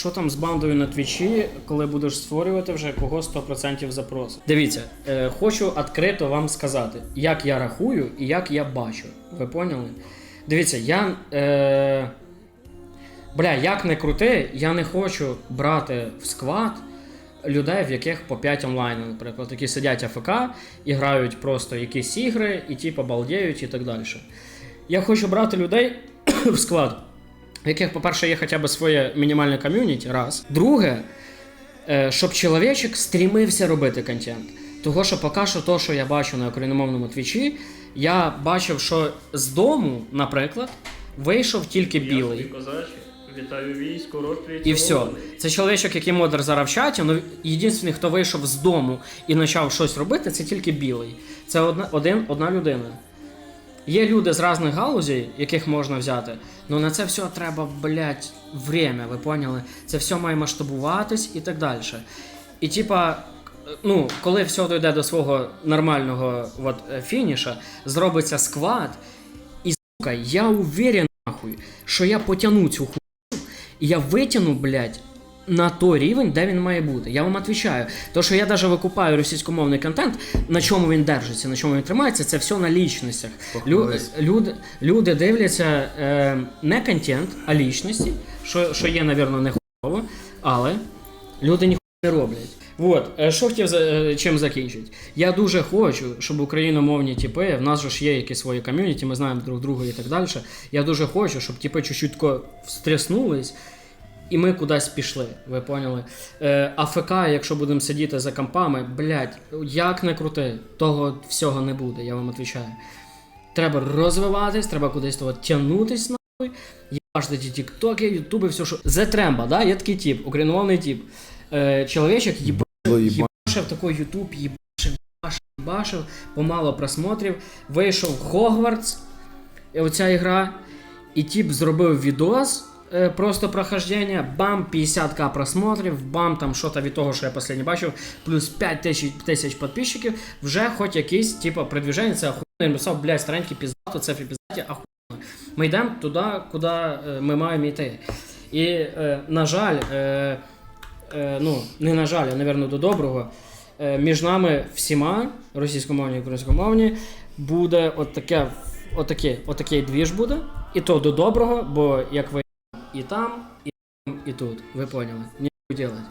Що там з бандою на твічі, коли будеш створювати вже кого 100% запросить? Дивіться, е, хочу відкрито вам сказати, як я рахую і як я бачу. Ви поняли? Дивіться, я. Е, бля, як не крути, я не хочу брати в склад людей, в яких по 5 онлайну, наприклад, які сидять АФК і грають просто якісь ігри, і типу балдіють і так далі. Я хочу брати людей в склад, в яких, по-перше, є хоча б своє мінімальне ком'юніті, раз. Друге, е, щоб чоловічок стрімився робити контент. Того, що поки що то, що я бачу на україномовному твічі, я бачив, що з дому, наприклад, вийшов тільки білий. Вітаю військо, рот твій І все. Це чоловічок, який модер зараз в чаті. Ну, єдиний, хто вийшов з дому і почав щось робити, це тільки білий. Це одна, один, одна людина. Є люди з різних галузей, яких можна взяти, але на це все треба, блядь, время, ви поняли? Це все має масштабуватись і так далі. І типа, ну, коли все дойде до свого нормального от, е, фініша, зробиться сквад, і сука, я уверен, нахуй, що я потягну цю ху. І я витягну, блядь, на той рівень, де він має бути. Я вам відповідаю. То, що я навіть викупаю російськомовний контент, на чому він держиться, на чому він тримається, це все на лічностях. Лю, Похвались. люди, люди дивляться е, не контент, а лічності, що, що є, напевно, не хуйово, але люди ніхуя не роблять. Вот, е, що хотів за- е, чим закінчити? Я дуже хочу, щоб україномовні типи, в нас же ж є якісь свої ком'юніті, ми знаємо друг друга і так далі. Я дуже хочу, щоб типи чуть-чуть тако встряснулись, і ми кудись пішли. Ви поняли? Е, АФК, якщо будемо сидіти за компами, блядь, як не крути, того всього не буде, я вам відповідаю. Треба розвиватись, треба кудись того тягнутись нахуй. Єбаште ті тіктоки, ютуби, все, що. The Tремба, да? Є такий тип, україномовний тип. Е, чоловічок їб... Їба- їбашив такий ютуб, їбашив, їбашив, їбашив, помало просмотрів. Вийшов Хогвартс, оця ігра, і тип зробив відос. Е, Просто прохождення, бам, 50к просмотрів, бам, там що то від того, що я останнє бачив, плюс 5 тисяч, тисяч підписчиків, вже хоч якийсь, типу, продвіження, це охуєнно, він писав, блядь, старенький піздато, це піздаті, охуєнно. Ми йдемо туди, куди е, ми маємо йти. І, е, на жаль, е, е, ну, не на жаль, а, напевно, до доброго, е, між нами всіма, російськомовні і українськомовні, буде от таке, от таке, от такий двіж буде, і то до доброго, бо як ви і там, і там, і тут. Ви поняли? Ніхуй делать.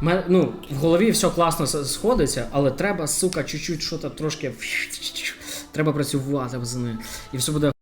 Ме- Ну, в голові все класно сходиться, але треба, сука, чуть-чуть що-то трошки. Треба працювати з ним, І все буде